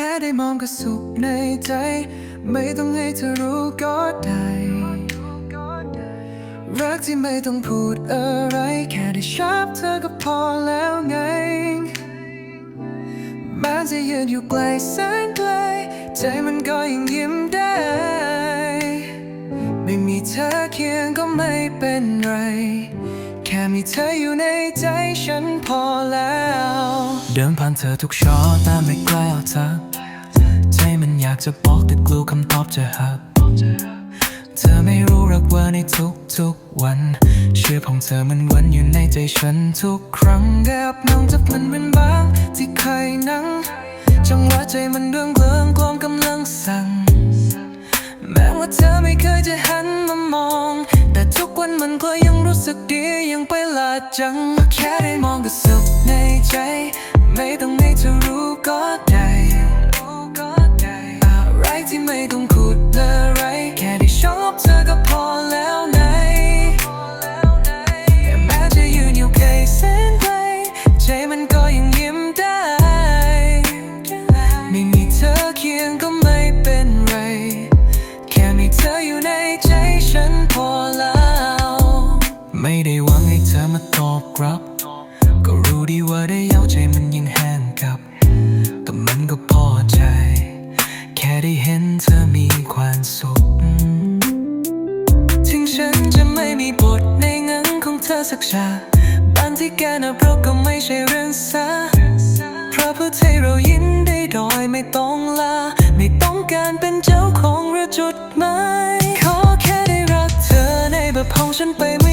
ค่ได้มองก็สุขในใจ ไม่ต้องให้เธอรู้ก็ได้ รักที่ไม่ต้องพูดอะไร แค่ได้ชอบเธอก็พอแล้วไงแม้จะยืนอยู่ไกลแสนไกล ใจมันก็ยังยิ้มได้ ไม่มีเธอเคียงก็ไม่เป็นไร แค่มีเธออยู่ในใจฉันพอแล้ว เดินผ่านเธอทุกช้อแต่ไม่กล้าเอาทักใจมันอยากจะบอกแต่กลัวคำตอบจะหัก เธอไม่รู้รักว่าในทุกทุกๆวัน เชื่อของเธอมันวนอยู่ในใจฉันทุกครั้งแอบนั่งจับมันเป็นบางที่เคยนั่งจังหวะใจมันเรื่องเกลิงความกำลังสั่ง แม้ว่าเธอไม่เคยจะหันมามอง แต่ทุกวันมันก็ยังรู้สึกดียังไปลาดจัง แค่ได้มองก็สุขในใจ ไม่ต้องให้เธอรู้ก็ได้อะไรที่ไม่ต้องพูดอะไรแค่ได้ชอบเธอก็พอแล้วไงแม้จะยืนอยู่ไกลแสนไกลใจมันก็ยังยิ้มได้ ไม่มีเธอเคียงก็ไม่เป็นไร แค่มีเธออยู่ในใจฉันพอแล้ว ไม่ได้หวังให้เธอมาตอบรับ อมีความสุข ถึงฉันจะไม่มีบทในงังของเธอสักชาบ้านที่แกน่ะเพรบก็ไม่ใช่เรื่องซาเพราะเพื่อให้เรายินได้โดยไม่ต้องลา ไม่ต้องการเป็นเจ้าของระจุดหมายขอแค่ได้รักเธอในแบบของฉันไป